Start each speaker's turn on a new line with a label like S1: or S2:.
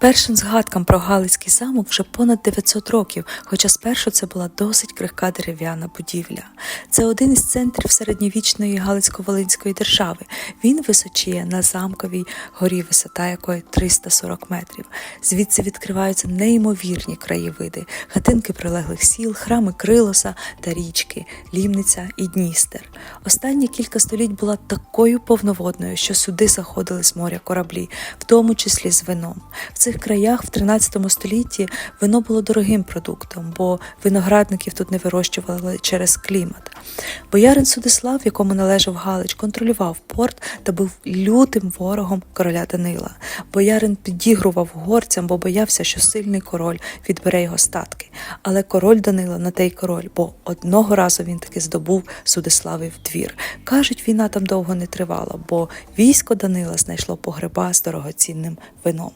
S1: Першим згадкам про Галицький замок вже понад 900 років, хоча спершу це була досить крихка дерев'яна будівля. Це один із центрів середньовічної Галицько-Волинської держави. Він височіє на замковій горі, висота якої 340 метрів. Звідси відкриваються неймовірні краєвиди, хатинки прилеглих сіл, храми Крилоса та річки, Лімниця і Дністер. Останні кілька століть була такою повноводною, що сюди заходили з моря кораблі, в тому числі з вином. В цих краях в 13 столітті вино було дорогим продуктом, бо виноградників тут не вирощували через клімат. Боярин Судислав, якому належав Галич, контролював порт та був лютим ворогом короля Данила. Боярин підігрував горцям, бо боявся, що сильний король відбере його статки. Але король Данила на те й король, бо одного разу він таки здобув Судиславів двір. Кажуть, війна там довго не тривала, бо військо Данила знайшло погреба з дорогоцінним вином.